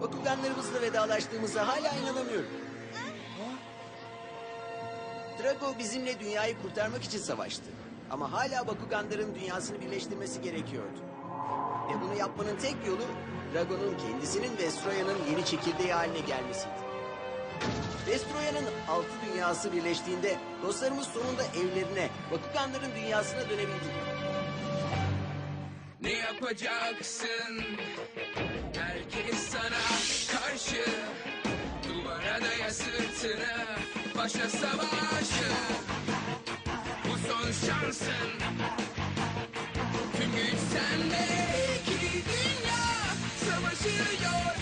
Bakuganlarımızla vedalaştığımıza hala inanamıyorum. Drago bizimle dünyayı kurtarmak için savaştı. Ama hala Bakuganların dünyasını birleştirmesi gerekiyordu. Ve bunu yapmanın tek yolu Drago'nun kendisinin Vestroya'nın yeni çekirdeği haline gelmesiydi. Vestroya'nın altı dünyası birleştiğinde dostlarımız sonunda evlerine, Bakuganların dünyasına dönebildi. Ne yapacaksın? Herkes sana daya sırtını Başla savaşı Bu son şansın. Tüm güç sende İki dünya savaşıyor.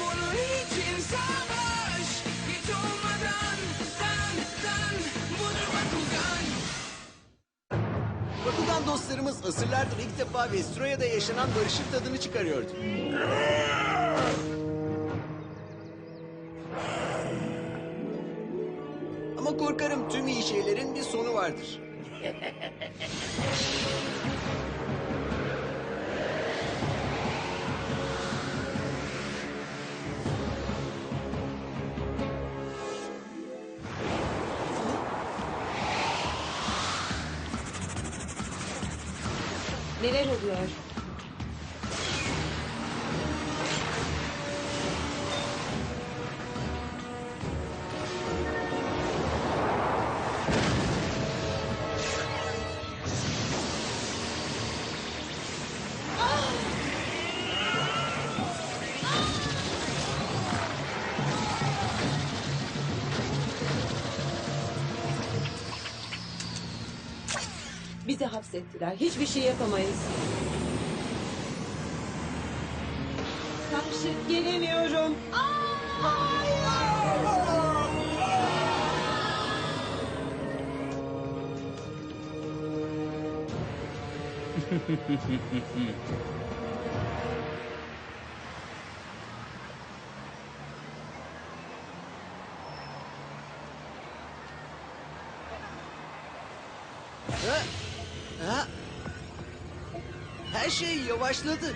Bunun için savaş Hiç olmadan Dan dan Budur Bakugan. Bakugan dostlarımız asırlardır ilk defa Vestroya'da yaşanan barışın tadını çıkarıyordu. Tüm iyi şeylerin bir sonu vardır. Neler oluyor? Hapsettiler. Hiçbir şey yapamayız. Karşı gelemiyorum. Ha? yavaşladı.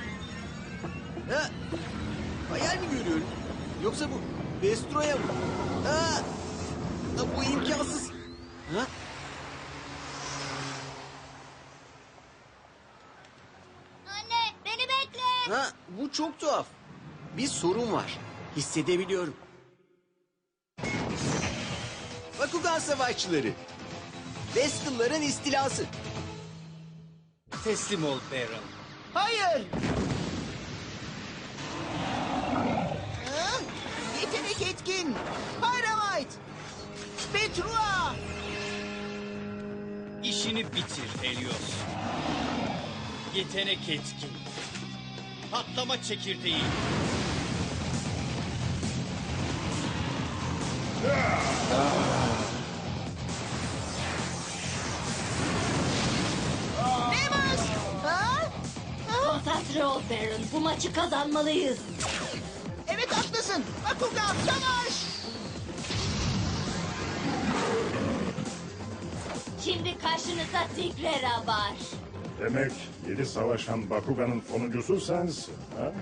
Ha? Hayal mi görüyorum? Yoksa bu Vestroya mı? Ha? Ha, bu imkansız. Ha? Anne beni bekle. Ha, bu çok tuhaf. Bir sorun var. Hissedebiliyorum. Bakugan savaşçıları. Vestal'ların istilası. Teslim ol Baron. Hayır. Ha? Yetenek etkin. Pyramite. Petrua. İşini bitir Helios. Yetenek etkin. Patlama çekirdeği. Baron. Bu maçı kazanmalıyız. Evet haklısın. Bakugan savaş. Şimdi karşınızda Tigrera var. Demek yedi savaşan Bakugan'ın sonuncusu sensin. Ha?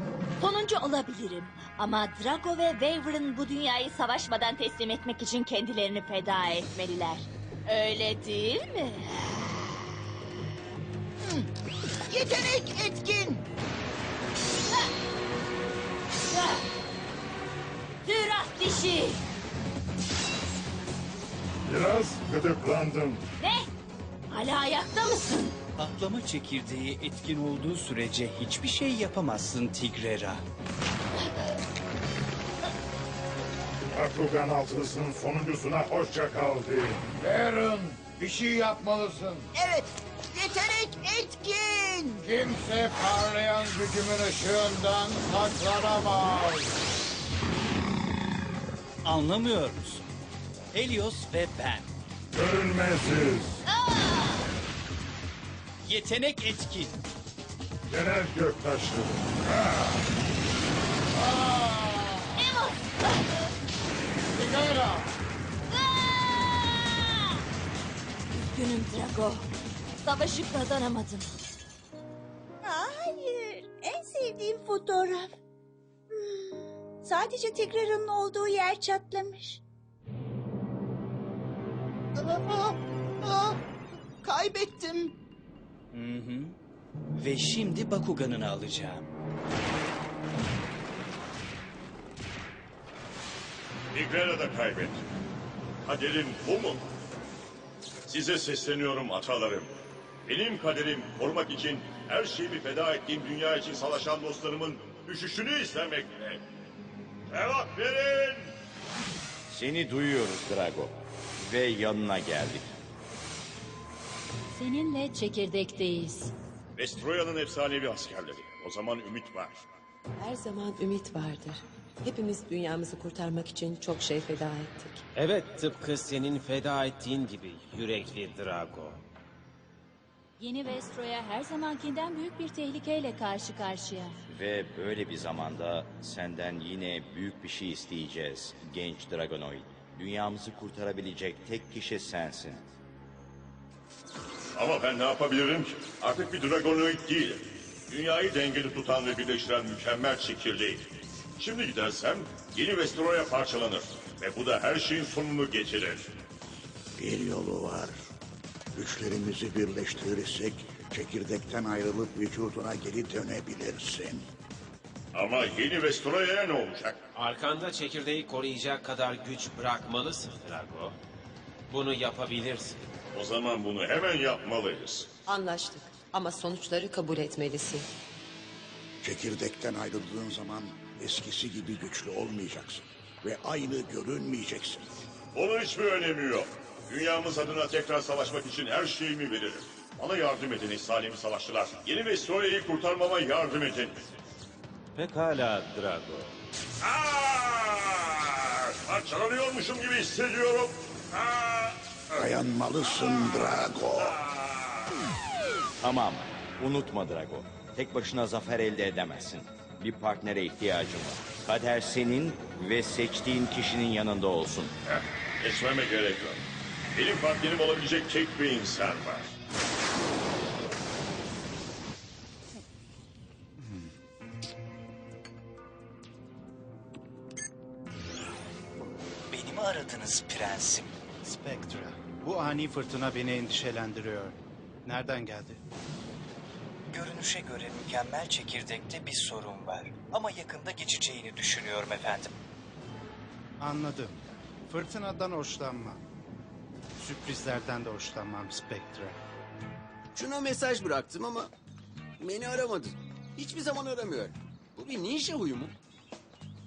Sonuncu olabilirim. Ama Drago ve Waver'ın bu dünyayı savaşmadan teslim etmek için kendilerini feda etmeliler. Öyle değil mi? Yetenek etkin. Gıdıklandım. Ne? Hala ayakta mısın? Patlama çekirdeği etkin olduğu sürece hiçbir şey yapamazsın Tigrera. Bakugan altılısının sonuncusuna hoşça kal deyin. Baron, bir şey yapmalısın. Evet. Yetenek etkin. Kimse parlayan gücümün ışığından saklanamaz. Anlamıyor musun? Helios ve ben. Görünmeziz. Yetenek etkin. Genel göktaşı. Emos! Sigara, Günüm Drago. Savaşı kazanamadım. Hayır, en sevdiğim fotoğraf. Hmm, Sadece tekrarının olduğu yer çatlamış. Aa, aa, kaybettim. Hı hı. Ve şimdi Bakugan'ını alacağım. Tigrera da kaybetti. Kaderim bu mu? Size sesleniyorum atalarım. Benim kaderim korumak için her şeyimi feda ettiğim dünya için savaşan dostlarımın düşüşünü istemekle. Cevap verin! Seni duyuyoruz Drago. Ve yanına geldik. Seninle çekirdekteyiz. Vestroya'nın efsanevi askerleri. O zaman ümit var. Her zaman ümit vardır. Hepimiz dünyamızı kurtarmak için çok şey feda ettik. Evet, tıpkı senin feda ettiğin gibi yürekli Drago. Yeni Vestroya her zamankinden büyük bir tehlikeyle karşı karşıya. Ve böyle bir zamanda senden yine büyük bir şey isteyeceğiz genç Dragonoid. Dünyamızı kurtarabilecek tek kişi sensin. Ama ben ne yapabilirim ki? Artık bir Dragonoid değilim. Dünyayı dengeli tutan ve birleştiren mükemmel çekirdeğim. Şimdi gidersem yeni Vestroya parçalanır. Ve bu da her şeyin sonunu getirir. Bir yolu var. Güçlerimizi birleştirirsek çekirdekten ayrılıp vücuduna geri dönebilirsin. Ama yeni Vestroya'ya ne olacak? Arkanda çekirdeği koruyacak kadar güç bırakmalısın Drago. Bunu yapabilirsin. O zaman bunu hemen yapmalıyız. Anlaştık ama sonuçları kabul etmelisin. Çekirdekten ayrıldığın zaman eskisi gibi güçlü olmayacaksın. Ve aynı görünmeyeceksin. Onun hiçbir önemi yok. Dünyamız adına tekrar savaşmak için her şeyimi veririm. Bana yardım edin İsrail'imi savaşçılar. Yeni Vestroya'yı kurtarmama yardım edin. Pekala Drago. Aa! Parçalanıyormuşum gibi hissediyorum. Aa! Dayanmalısın Drago. Tamam, unutma Drago. Tek başına zafer elde edemezsin. Bir partnere ihtiyacın var. Kader senin ve seçtiğin kişinin yanında olsun. Heh, Geçmeme gerek yok. Benim partnerim olabilecek tek bir insan var. Ani fırtına beni endişelendiriyor. Nereden geldi? Görünüşe göre mükemmel çekirdekte bir sorun var. Ama yakında geçeceğini düşünüyorum efendim. Anladım. Fırtınadan hoşlanmam. Sürprizlerden de hoşlanmam Spectra. Şuna mesaj bıraktım ama beni aramadı. Hiçbir zaman aramıyor. Bu bir ninja huyu mu?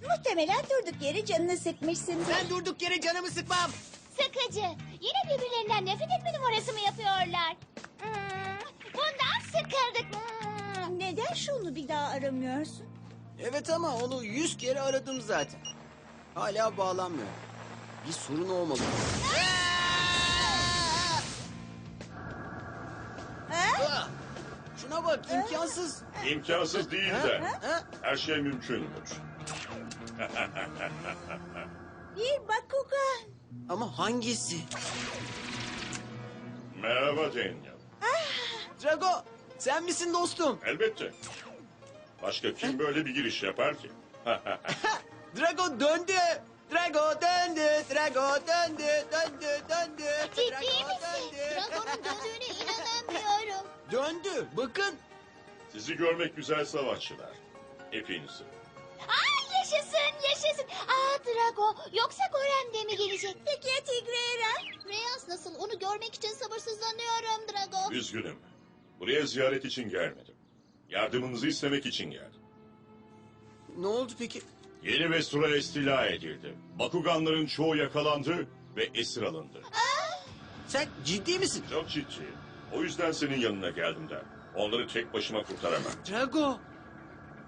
Muhtemelen durduk yere canını sıkmışsındır. Ben durduk yere canımı sıkmam. Sıkıcı. Yine birbirlerinden nefret etme numarası mı yapıyorlar? Hmm, bundan sıkıldık. Hmm. Neden şunu bir daha aramıyorsun? Evet ama onu yüz kere aradım zaten. Hala bağlanmıyor. Bir sorun olmalı. Ah! Şuna bak imkansız. İmkansız değil de Ha? her şey mümkündür. Bir Bakugan. Ama hangisi? Merhaba Daniel. Drago sen misin dostum? Elbette. Başka kim böyle bir giriş yapar ki? Drago döndü. Drago döndü. Drago döndü. Döndü döndü. Ciddi Drago misin? döndü. Dragon'un döndüğüne inanamıyorum. Döndü. Bakın. Sizi görmek güzel savaşçılar. Hepinizi. Yaşasın yaşasın. Aa Drago yoksa Gorem de mi gelecek? Peki ya Tigrera? Reyas nasıl onu görmek için sabırsızlanıyorum Drago. Üzgünüm. Buraya ziyaret için gelmedim. Yardımınızı istemek için geldim. Ne oldu peki? Yeni Vestura istila edildi. Bakuganların çoğu yakalandı ve esir alındı. Sen ciddi misin? Çok ciddi. O yüzden senin yanına geldim der. Onları tek başıma kurtaramam. Drago.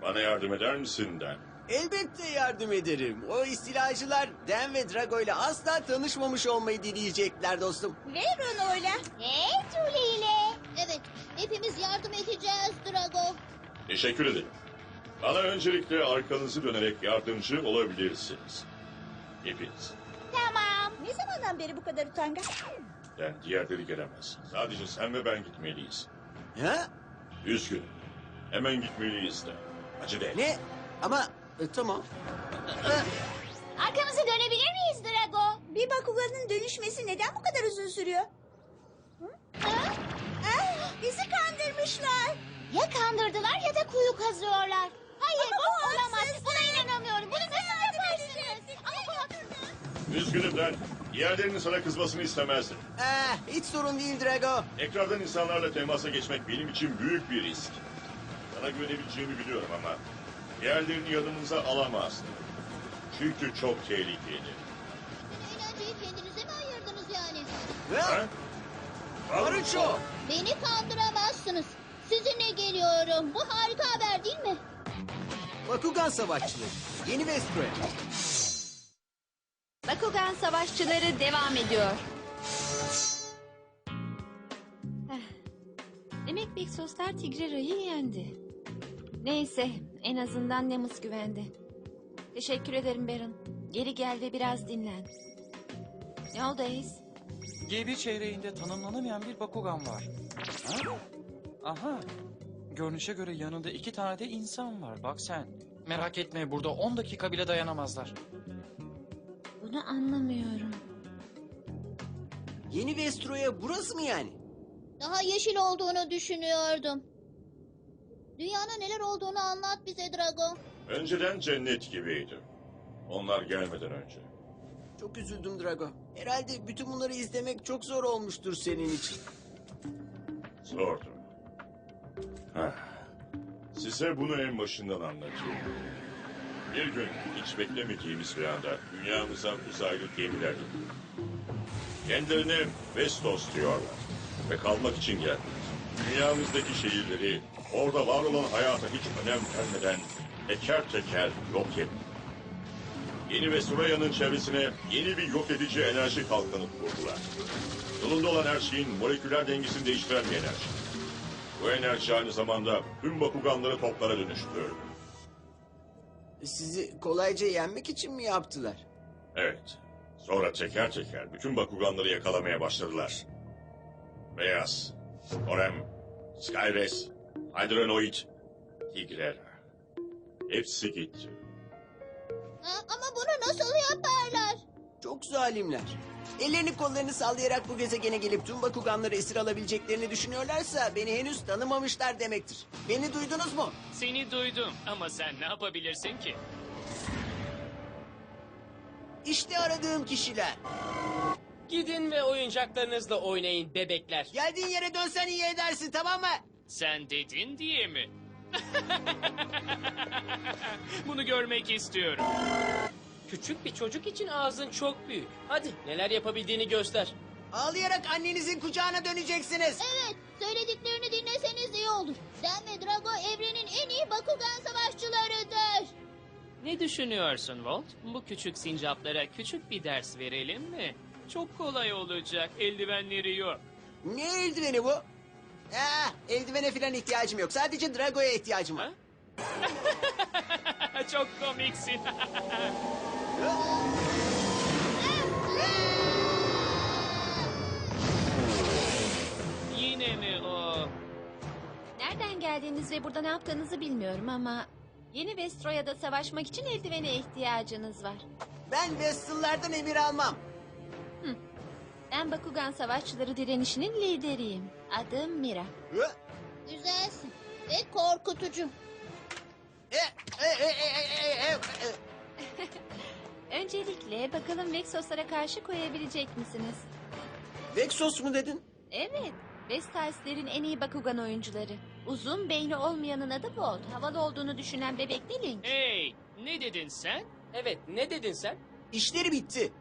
Bana yardım eder misin der. Elbette yardım ederim. O istilacılar Dan ve Drago ile asla tanışmamış olmayı dileyecekler dostum. Ve Rono'yla. Hey Julie ile. Evet hepimiz yardım edeceğiz Drago. Teşekkür ederim. Bana öncelikle arkanızı dönerek yardımcı olabilirsiniz. Hepiniz. Tamam. Ne zamandan beri bu kadar utangaç? Ben diğerleri gelemez. Sadece sen ve ben gitmeliyiz. Ha? Üzgünüm. Hemen gitmeliyiz de. Acele et. Ne? Ama e, tamam. Arkamızı dönebilir miyiz Drago? Bir Bakugan'ın dönüşmesi neden bu kadar uzun sürüyor? Hı? Ha? Ah, bizi kandırmışlar. Ya kandırdılar ya da kuyu kazıyorlar. Hayır bu olamaz. Buna inanamıyorum. Bunu nasıl yaparsınız? Ama bu haksızlık. Üzgünüm lan. Diğerlerinin sana kızmasını istemezdim. Eh, hiç sorun değil Drago. Ekrandan insanlarla temasa geçmek benim için büyük bir risk. Sana güvenebileceğimi biliyorum ama diğerlerini yanımıza alamazdım. Çünkü çok tehlikeli. Eğlenceyi kendinize mi ayırdınız yani? Ha? Maruço! Beni kandıramazsınız. Sizinle geliyorum. Bu harika haber değil mi? Bakugan savaşçıları. Yeni Vestroya. Bakugan savaşçıları devam ediyor. Heh. Demek Vexoslar Tigrera'yı yendi. Neyse en azından Nemus güvendi. Teşekkür ederim Baron. Geri gel ve biraz dinlen. Ne oldu Ace? GB çeyreğinde tanımlanamayan bir Bakugan var. Ha? Aha. Görünüşe göre yanında iki tane de insan var. Bak sen. Merak etme burada 10 dakika bile dayanamazlar. Bunu anlamıyorum. Yeni Vestroya burası mı yani? Daha yeşil olduğunu düşünüyordum. Dünyada neler olduğunu anlat bize Drago. Önceden cennet gibiydi. Onlar gelmeden önce. Çok üzüldüm Drago. Herhalde bütün bunları izlemek çok zor olmuştur senin için. Zordu. Hah. Size bunu en başından anlatayım. Bir gün hiç beklemediğimiz bir anda dünyamıza uzaylı gemiler indi. Kendilerine Vestos diyorlar ve kalmak için geldiler. Dünyamızdaki şehirleri orada var olan hayata hiç önem vermeden teker teker yok etti. Yeni Vesturaya'nın çevresine yeni bir yok edici enerji kalkanı kurdular. Yolunda olan her şeyin moleküler dengesini değiştiren bir enerji. Bu enerji aynı zamanda tüm Bakuganları toplara dönüştürüyor. Sizi kolayca yenmek için mi yaptılar? Evet. Sonra teker teker bütün Bakuganları yakalamaya başladılar. Beyaz, Orem, Skyres, Hydronoid, Tigrera. Hepsi gitti. Ha, ama bunu nasıl yaparlar? Çok zalimler. Ellerini kollarını sallayarak bu gezegene gelip tüm Bakuganları esir alabileceklerini düşünüyorlarsa beni henüz tanımamışlar demektir. Beni duydunuz mu? Seni duydum ama sen ne yapabilirsin ki? İşte aradığım kişiler. Gidin ve oyuncaklarınızla oynayın bebekler. Geldiğin yere dönsen iyi edersin tamam mı? Sen dedin diye mi? Bunu görmek istiyorum. Küçük bir çocuk için ağzın çok büyük. Hadi neler yapabildiğini göster. Ağlayarak annenizin kucağına döneceksiniz. Evet, söylediklerini dinleseniz iyi olur. Dan ve Drago evrenin en iyi Bakugan savaşçılarıdır. Ne düşünüyorsun Volt? Bu küçük sincaplara küçük bir ders verelim mi? Çok kolay olacak. Eldivenleri yok. Ne eldiveni bu? Ah, eldivene falan ihtiyacım yok. Sadece Drago'ya ihtiyacım var. Çok komiksin. Yine mi o? Nereden geldiğiniz ve burada ne yaptığınızı bilmiyorum ama... Yeni Vestroya'da savaşmak için eldivene ihtiyacınız var. Ben Vestal'lardan emir almam. Ben Bakugan Savaşçıları direnişinin lideriyim. Adım Mira. Hı? Güzelsin ve korkutucu. E, e, e, e, e, e, e. Öncelikle bakalım Vexoslara karşı koyabilecek misiniz? Vexos mu dedin? Evet, Vestals'lerin en iyi Bakugan oyuncuları. Uzun beyni olmayanın adı Volt. Havalı olduğunu düşünen bebek de Link. Hey, ne dedin sen? Evet ne dedin sen? İşleri bitti.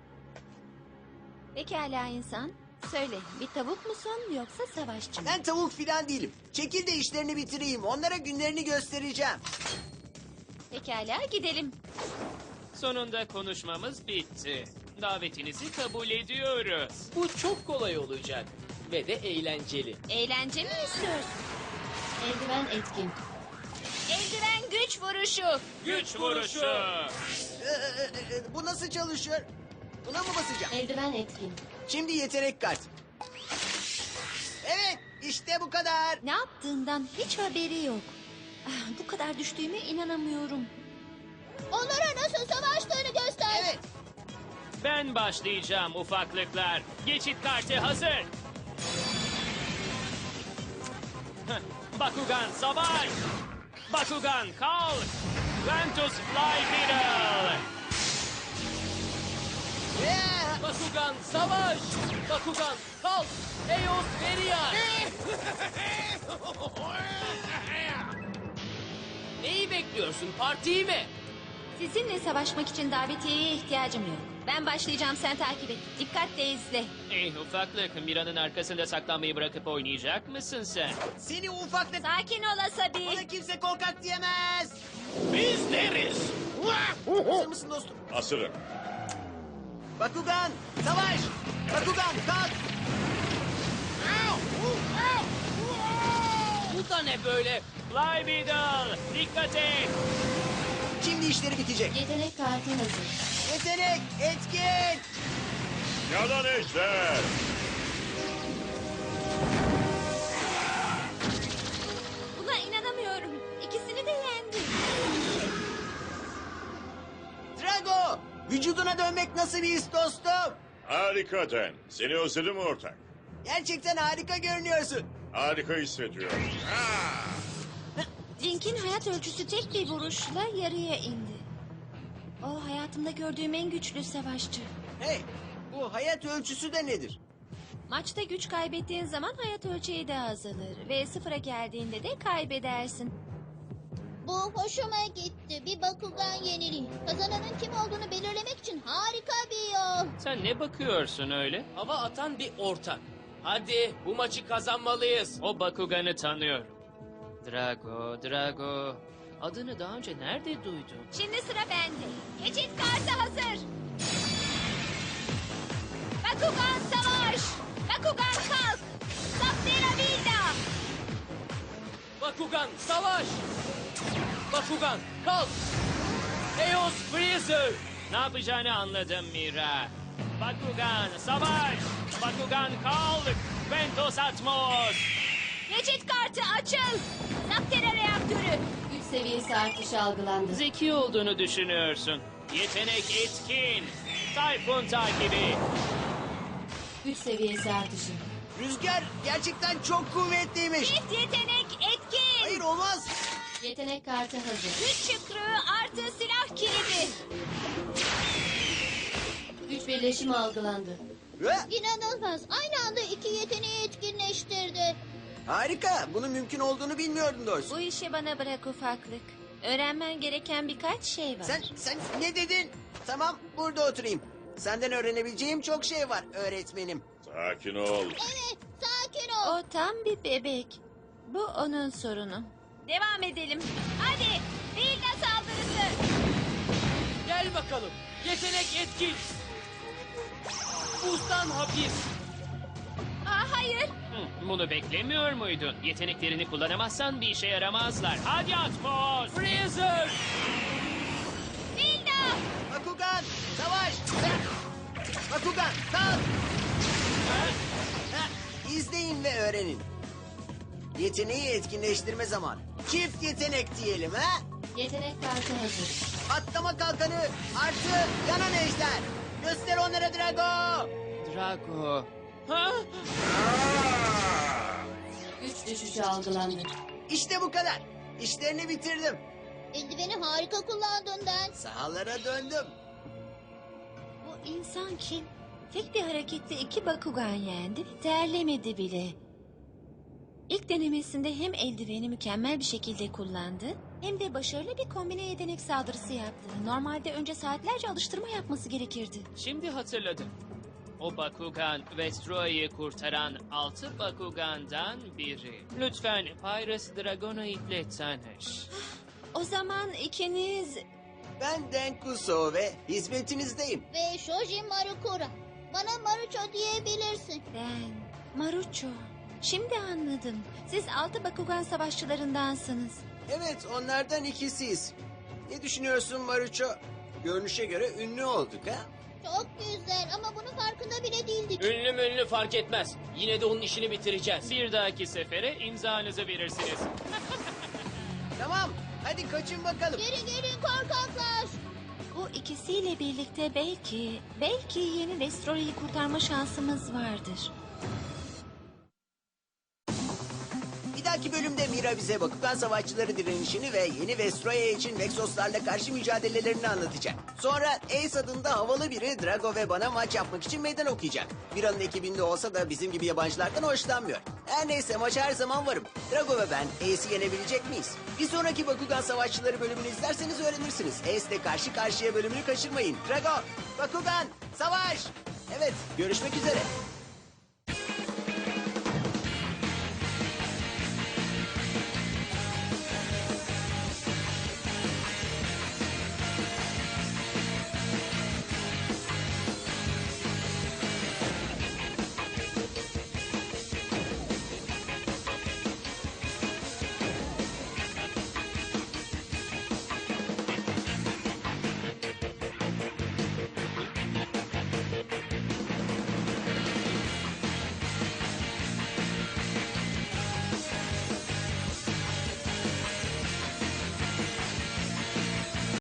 Pekala insan. Söyle, bir tavuk musun yoksa savaşçı mı? Ben tavuk filan değilim. Çekil de işlerini bitireyim. Onlara günlerini göstereceğim. Pekala gidelim. Sonunda konuşmamız bitti. Davetinizi kabul ediyoruz. Bu çok kolay olacak. Ve de eğlenceli. Eğlence mi istiyorsun? Eldiven etkin. Eldiven güç vuruşu. Güç vuruşu. E, e, e, e, bu nasıl çalışıyor? Buna mı basacağım? Eldiven etkin. Şimdi yetenek kart. Evet, işte bu kadar. Ne yaptığından hiç haberi yok. Ah, Bu kadar düştüğüme inanamıyorum. Onlara nasıl savaştığını göster. Evet. Ben başlayacağım ufaklıklar. Geçit kartı hazır. Heh, Bakugan savaş. Bakugan kalk. Ventus Fly Bakugan savaş! Bakugan kalk! Eos Verian! Neyi bekliyorsun? Partiyi mi? Sizinle savaşmak için davetiyeye ihtiyacım yok. Ben başlayacağım sen takip et. Dikkatle izle. Ey ufaklık Mira'nın arkasında saklanmayı bırakıp oynayacak mısın sen? Seni ufaklık. Sakin ol Asabi. Bana kimse korkak diyemez. Biz deriz. Hazır mısın dostum? Asırım. Bakugan savaş. Bakugan kalk. Bu da ne böyle? Fly Beetle dikkat et. Şimdi işleri bitecek. Yetenek kartı hazır. Yetenek etkin. Yalan ejder. Vücuduna dönmek nasıl bir his dostum? Harika Den. Seni özledim ortak. Gerçekten harika görünüyorsun. Harika hissediyorum. Link'in hayat ölçüsü tek bir vuruşla yarıya indi. O hayatımda gördüğüm en güçlü savaşçı. Hey bu hayat ölçüsü de nedir? Maçta güç kaybettiğin zaman hayat ölçeği de azalır. Ve sıfıra geldiğinde de kaybedersin. Bu hoşuma gitti. Bir Bakugan yeniliği. Kazananın kim olduğunu belirlemek için harika bir yol. Sen ne bakıyorsun öyle? Hava atan bir ortak. Hadi bu maçı kazanmalıyız. O Bakugan'ı tanıyor. Drago, Drago. Adını daha önce nerede duydum? Şimdi sıra bende. Geçit kartı hazır. Bakugan savaş. Bakugan kalk. Saptera Vilda. Bakugan savaş! Bakugan kalk! Eos Freezer! Ne yapacağını anladım Mira. Bakugan savaş. Bakugan kalk. Ventus Atmos. Geçit kartı açıl. Saptera reaktörü. Güç seviyesi artışı algılandı. Zeki olduğunu düşünüyorsun. Yetenek etkin. Tayfun takibi. Güç seviyesi artışı. Rüzgar gerçekten çok kuvvetliymiş. Çift yetenek etkin. Hayır olmaz. Yetenek kartı hazır. Güç çıkrığı artı silah kilidi. Güç birleşimi algılandı. İnanılmaz. Aynı anda iki yeteneği etkinleştirdi. Harika. Bunun mümkün olduğunu bilmiyordum doğrusu. Bu işi bana bırak ufaklık. Öğrenmen gereken birkaç şey var. Sen sen ne dedin? Tamam burada oturayım. Senden öğrenebileceğim çok şey var öğretmenim. Sakin ol. Evet, sakin ol. O tam bir bebek. Bu onun sorunu. Devam edelim. Hadi. Vilda saldırısı. Gel bakalım. Yetenek etkin. Buzdan hapis. Aa, hayır. Hı, bunu beklemiyor muydun? Yeteneklerini kullanamazsan bir işe yaramazlar. Hadi Atmos. Freezer! Vilda. Bakugan savaş. Bakugan kalk. İzleyin ve öğrenin. Yeteneği etkinleştirme zamanı. Çift yetenek diyelim ha. Yetenek kartı hazır. Atlama kalkanı artı yanan ejder. Göster onlara Drago. Drago. Ha? Güç düşüşü algılandı. İşte bu kadar. İşlerini bitirdim. Eldiveni harika kullandın Den. Sahalara döndüm. Bu insan kim? Tek bir harekette iki Bakugan yendi ve terlemedi bile. İlk denemesinde hem eldiveni mükemmel bir şekilde kullandı... ...hem de başarılı bir kombine yetenek saldırısı yaptı. Normalde önce saatlerce alıştırma yapması gerekirdi. Şimdi hatırladım. O Bakugan Vestroa'yı kurtaran altı Bakugan'dan biri. Lütfen Pyrus Dragonoid'le tanış. O zaman ikiniz... Ben Denkuso ve hizmetinizdeyim. Ve Shoji Marukura. Bana Marucho diyebilirsin. Ben... Marucho. Şimdi anladım. Siz altı Bakugan savaşçılarındansınız. Evet onlardan ikisiyiz. Ne düşünüyorsun Marucho? Görünüşe göre ünlü olduk ha? Çok güzel ama bunun farkında bile değildik. Ünlü münlü fark etmez. Yine de onun işini bitireceğiz. Bir dahaki sefere imzanızı verirsiniz. Tamam Hadi kaçın bakalım. Geri gelin korkaklar. Bu ikisiyle birlikte belki, belki yeni Vestroya'yı kurtarma şansımız vardır. Mira bize Bakugan Savaşçıları direnişini ve yeni Vestroya için Vexoslarla karşı mücadelelerini anlatacak. Sonra Ace adında havalı biri Drago ve bana maç yapmak için meydan okuyacak. Mira'nın ekibinde olsa da bizim gibi yabancılardan hoşlanmıyor. Her neyse maça her zaman varım. Drago ve ben Ace'i yenebilecek miyiz? Bir sonraki Bakugan Savaşçıları bölümünü izlerseniz öğrenirsiniz. Ace'le karşı karşıya bölümünü kaçırmayın. Drago, Bakugan, Savaş! Evet, görüşmek üzere.